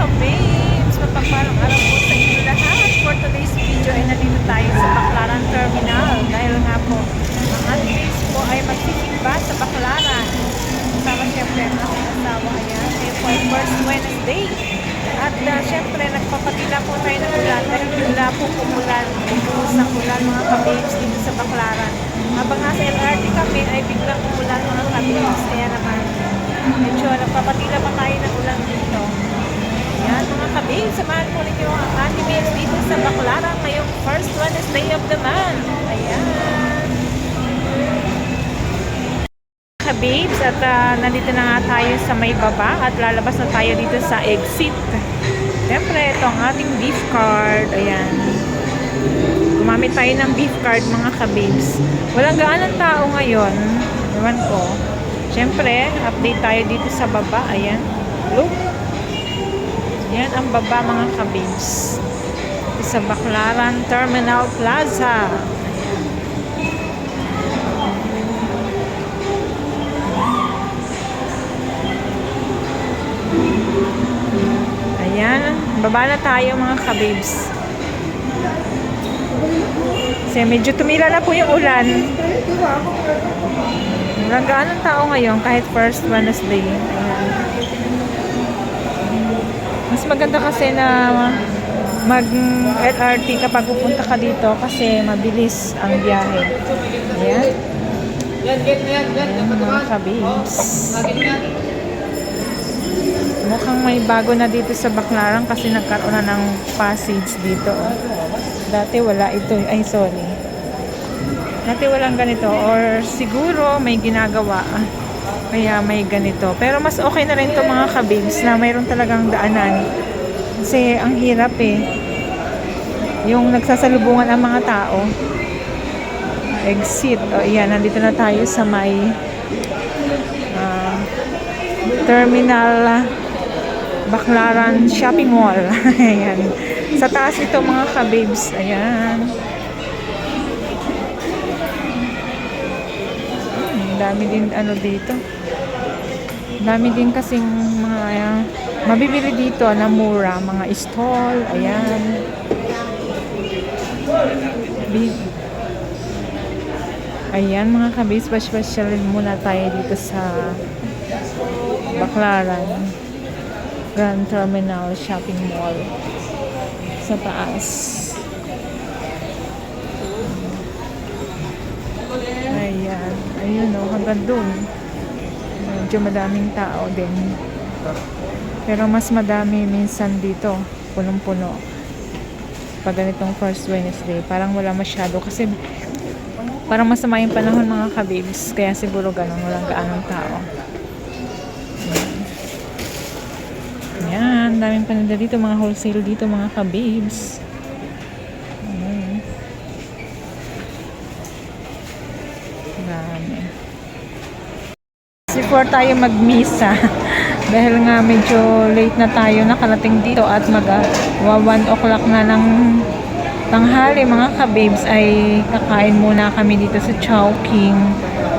ka-babes! Mapagpalang araw po sa inyo lahat. For today's video ay nandito tayo sa Baclaran Terminal. Dahil nga po, ang ating po ay magsisimba sa Baclaran. Kasama syempre ang aking asawa. Ayan, ay first Wednesday. At uh, syempre, nagpapatila po tayo ng ulan dahil bigla po kumulan. Bumuhos ng ulan mga kababes dito sa Baclaran. Habang nasa LRT kami ay biglang kumulan mga kababes. Kaya naman, medyo nagpapatila pa tayo ng ulan dito. Ayan mga kababes, samahan po ninyo ang ating babes dito sa Baclaran ngayong first Wednesday of the month. Ayan. Kababes, at ah, nandito na nga tayo sa may baba at lalabas na tayo dito sa exit. Siyempre, ito ang ating beef card. Ayan. Gumamit tayo ng beef card mga kababes. Walang gaanong tao ngayon. Ewan ko. Siyempre, update tayo dito sa baba. Ayan. Look. Yan ang baba mga kababes. Ito sa Baclaran Terminal Plaza. Ayan, baba na tayo mga kababes. Kasi medyo tumila na po yung ulan. Walang gaanong tao ngayon kahit first Wednesday. Ayan. Maganda kasi na mag LRT kapag pupunta ka dito kasi mabilis ang biyahe. Ayan. Ayan mga kababes. Mukhang may bago na dito sa Baclaran kasi nagkaroon na ng passage dito. Dati wala ito. Ay, sorry. Dati walang ganito. Or siguro may ginagawa. Kaya may ganito. Pero mas okay na rin to mga kabibs na mayroon talagang daanan. Kasi ang hirap eh. Yung nagsasalubungan ang mga tao. Exit. O, iyan. Nandito na tayo sa may ah, terminal Baclaran Shopping Mall. Ayan. Sa taas ito mga kabibs. Ayan. Hmm, dami din ano dito. Dami din kasing mga ayan, mabibili dito na mura. Mga stall. Ayan. Ayan mga kabibs. Pasyalin muna tayo dito sa Baclaran. Grand Terminal Shopping Mall sa taas. Ayan. Ayun o, hanggang dun. Medyo madaming tao din. Pero mas madami minsan dito. Punong-puno. Pag ganitong first Wednesday. Parang wala masyado. Kasi parang masama yung panahon mga kabibs. Kaya siguro ganun. Walang gaanong tao. Ayan, daming paninda dito, mga wholesale dito, mga kabibs. Ayan. Dami. Before tayo magmisa, dahil nga medyo late na tayo nakarating dito at mag 1 o'clock na ng tanghali mga kabibs ay kakain muna kami dito sa Chowking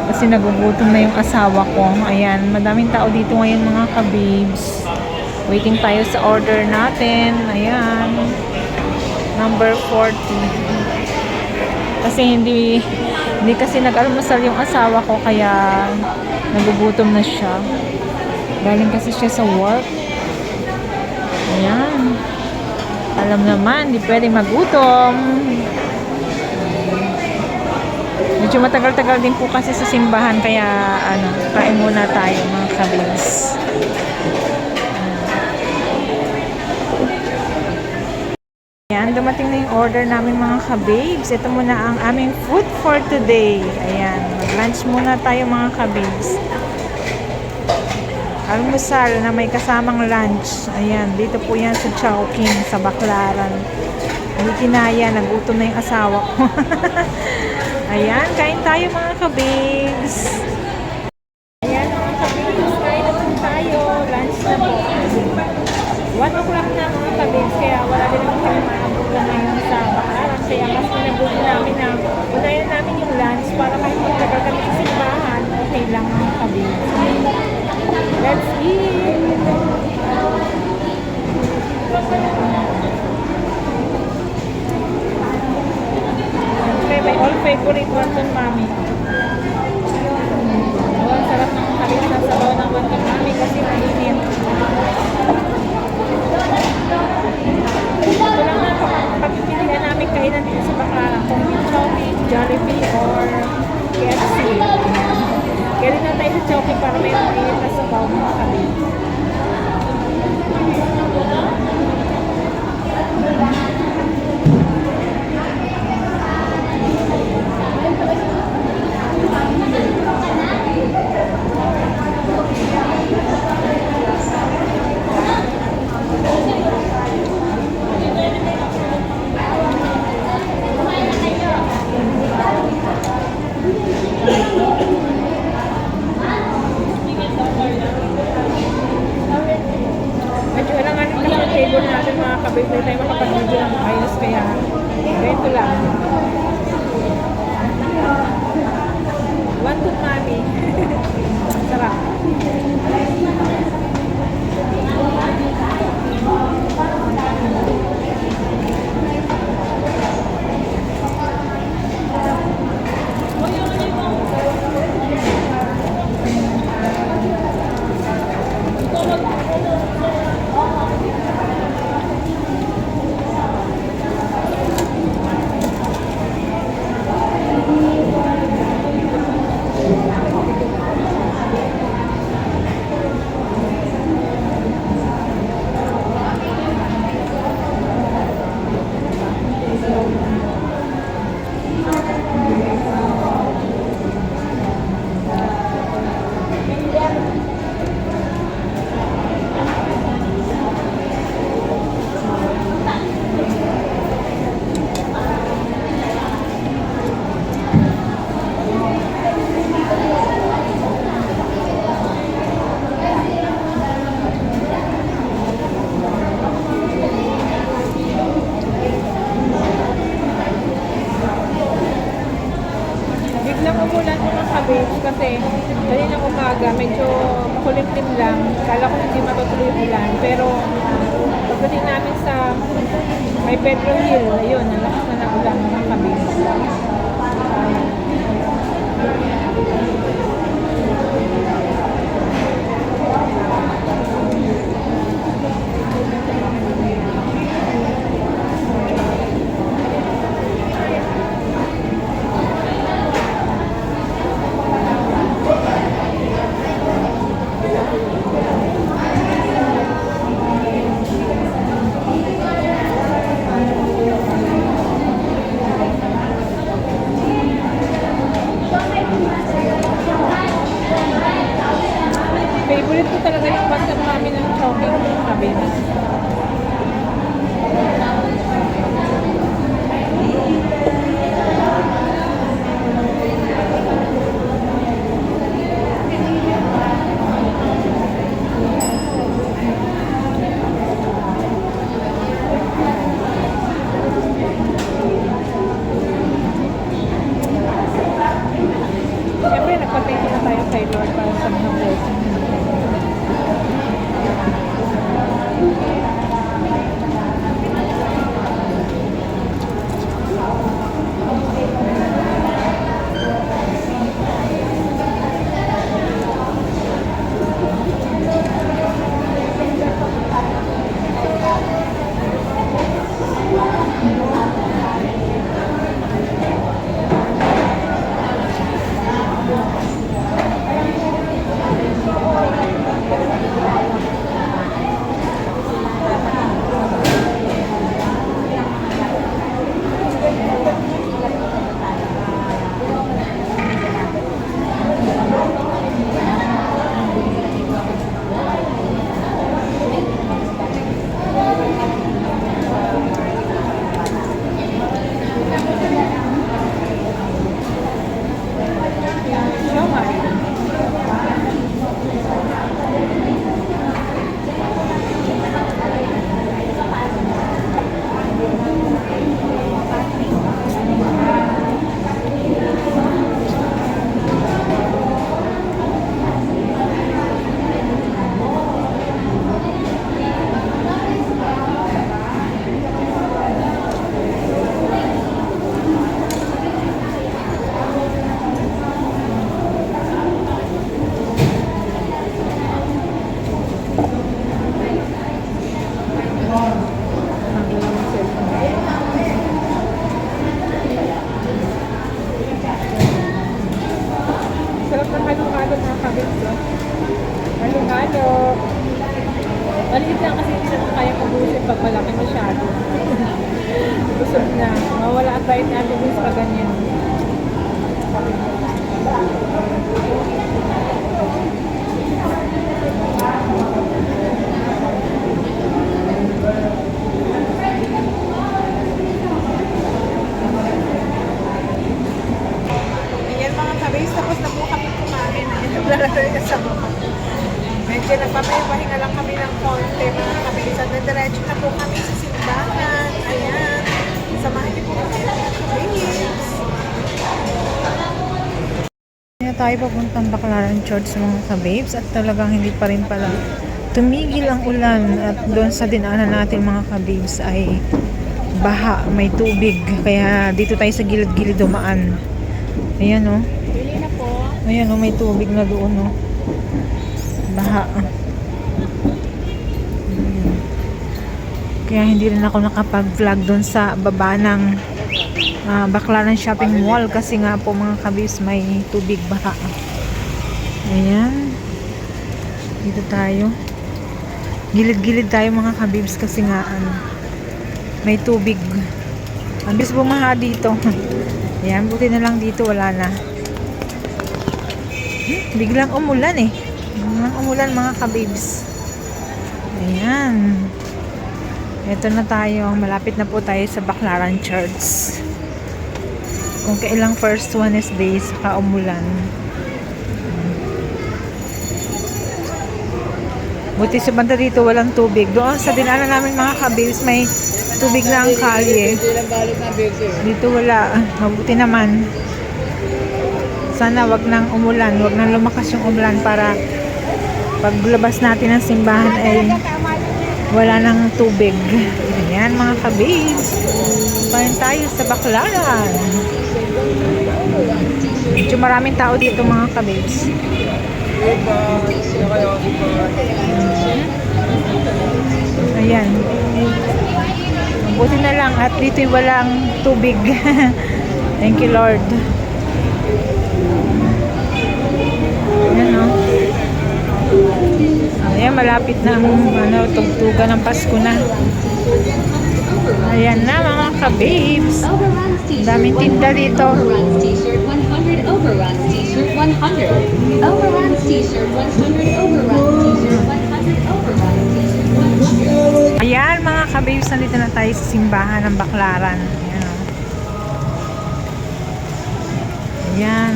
kasi nagugutom na yung asawa ko. Ayan, madaming tao dito ngayon mga kabibs. Waiting tayo sa order natin. Ayan. Number 40. Kasi hindi hindi kasi nag-almusal yung asawa ko kaya nagugutom na siya. Galing kasi siya sa work. Ayan. Alam naman, hindi pwede magutom. Medyo matagal-tagal din po kasi sa simbahan kaya ano, kain muna tayo mga kabins. Ayan, dumating na yung order namin mga kababes. Ito muna ang aming food for today. Ayan, mag-lunch muna tayo mga kababes. Almusal na may kasamang lunch. Ayan, dito po yan sa Chowking, sa Baclaran. Hindi kinaya, nagutom na yung asawa ko. Ayan, kain tayo mga kababes. Ayan mga kababes, kain na tayo. Lunch na po. 1 o'clock na mga kabins, kaya wala din naman kami maabutan ngayon sa bakaran. Kaya mas pinabuti namin na unayan namin yung lunch para kahit magtagal kami sa simbahan, okay lang mga kabins. Let's eat! Okay, my all favorite one dun, mami. Ang sarap ng halip na sabaw ng mantika. May Pedro Hill, ayun, ang lakas na ng ulan mga kabits. Favorite talaga yung bantam namin ng shopping mga halo-halo mga kabits. Oh. Halo-halo. Maliit lang kasi hindi naman kaya mabusin pag malaki masyado. Busog na. Mawala ang bite natin sa ganyan. naglalaro yung kasama ko. Medyo nagpapahinga lang kami ng konti, mga kabilisan na diretso na po kami sa simbahan. Ayan, samahan niyo po kami ng kabilis. Kaya tayo papuntang Baclaran Church sa mga kababes at talagang hindi pa rin pala tumigil ang ulan at doon sa dinaanan natin mga kababes ay baha, may tubig. Kaya dito tayo sa gilid-gilid dumaan. Ayan o. Oh ayan o may tubig na doon o baha. Ayan. kaya hindi rin ako nakapag-vlog doon sa baba ng ah, Baclaran Shopping Mall kasi nga po mga kabis may tubig baha. Ayan. Dito tayo. Gilid-gilid tayo mga kabibs kasi nga ano, may tubig. Ang bumaha dito. Ayan buti na lang dito wala na. Hmm, biglang umulan eh. Biglang umulan mga kabibs ayan. Ito na tayo. Malapit na po tayo sa Baclaran Church. Kung kailang first Wednesday saka umulan. Buti sa banda dito walang tubig. Doon sa dinaanan namin mga kabibs may tubig na ang kalye. Bese. dito wala. Mabuti naman. Sana wag nang umulan, wag nang lumakas yung umulan para paglabas natin ng simbahan ay wala nang tubig. Ayan mga kabibs. Paano tayo sa Baclaran? Medyo maraming tao dito mga kabibs. Ayan. Buti na lang at dito'y walang tubig. Thank you Lord. Ayan o. Ayan, malapit na ang ano, tugtugan ng Pasko na. Ayan na mga ka-babes. Daming tinda 100, dito. Overruns t-shirt 100. Overruns t-shirt 100. Overruns t-shirt 100. Overruns t-shirt 100. Overruns t-shirt 100. Ayan mga ka-babes, nandito na tayo sa simbahan ng Baklaran. Ayan o. Ayan.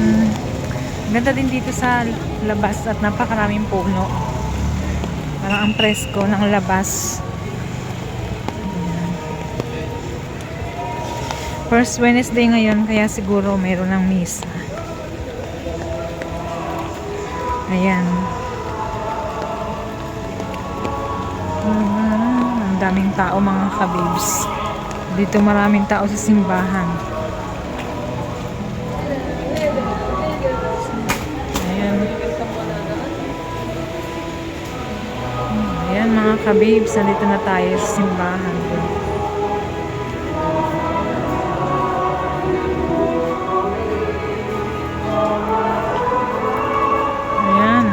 Ganda din dito sa labas at napakaraming puno. Parang ang presko ng labas. First Wednesday ngayon, kaya siguro mayroon ng misa. Ayan. Ang daming tao mga kabibs. Dito maraming tao sa simbahan. Kabibs, nandito na tayo sa simbahan. Ayan.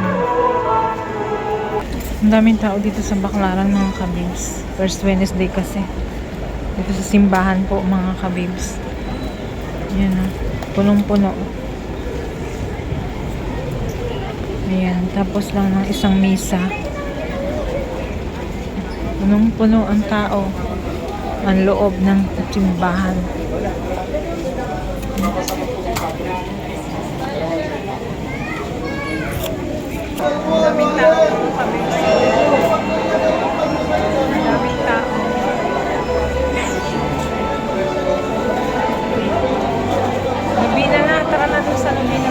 Ang daming tao dito sa Baclaran mga kabibs. First Wednesday kasi. Dito sa simbahan po mga kabibs. Ayan o. Punong-puno. Ayan. Tapos lang ng isang misa. Punong-puno ang tao. Ang loob ng simbahan. Daming tao. Ang daming tao. Nabina na. Tara na doon sa Nabina.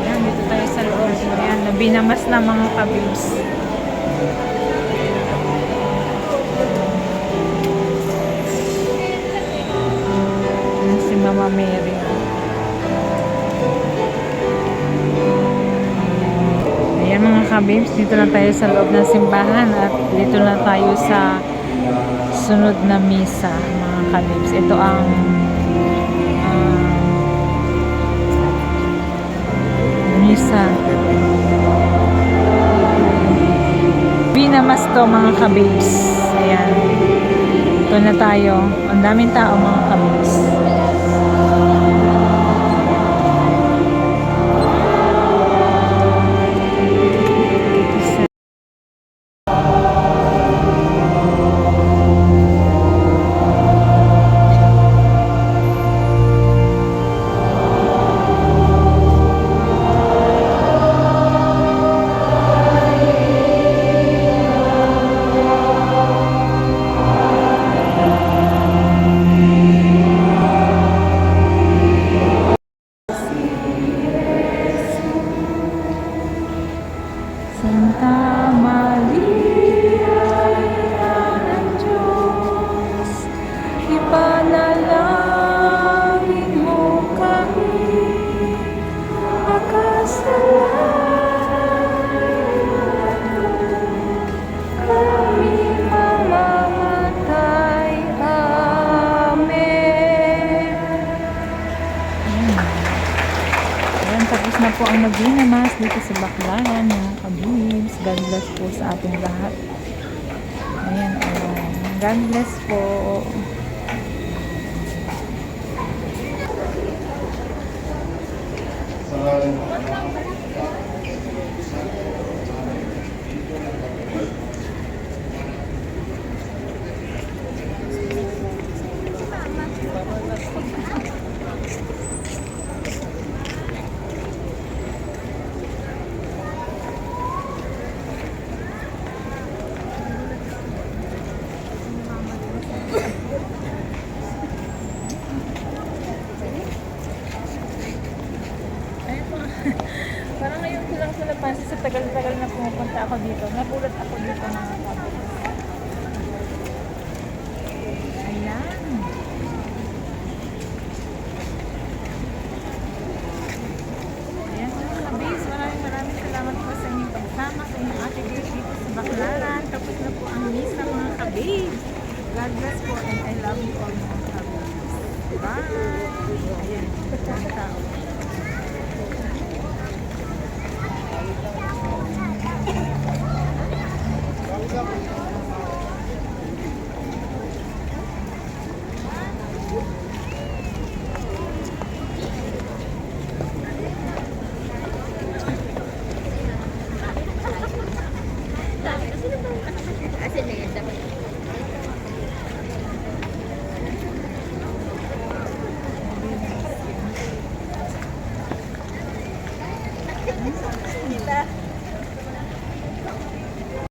Ayan, dito tayo sa loob. Ayan, Nabina mas na mga kabibs. Si Mama Mary. Ayan mga kabibs, dito na tayo sa loob ng simbahan at dito na tayo sa sunod na misa mga kabibs. Ito ang ah, misa. Binamas to mga kabibs. Ayan. Ito na tayo. Ang daming tao mga kabibs. Na po ang Magina Mass dito sa kabibs. God bless po sa ating lahat. Ayan, ayan. God bless po. Ayun po. Parang ngayon napansin sa tagal-tagal na pumupunta ako dito. Nagulat ako dito mga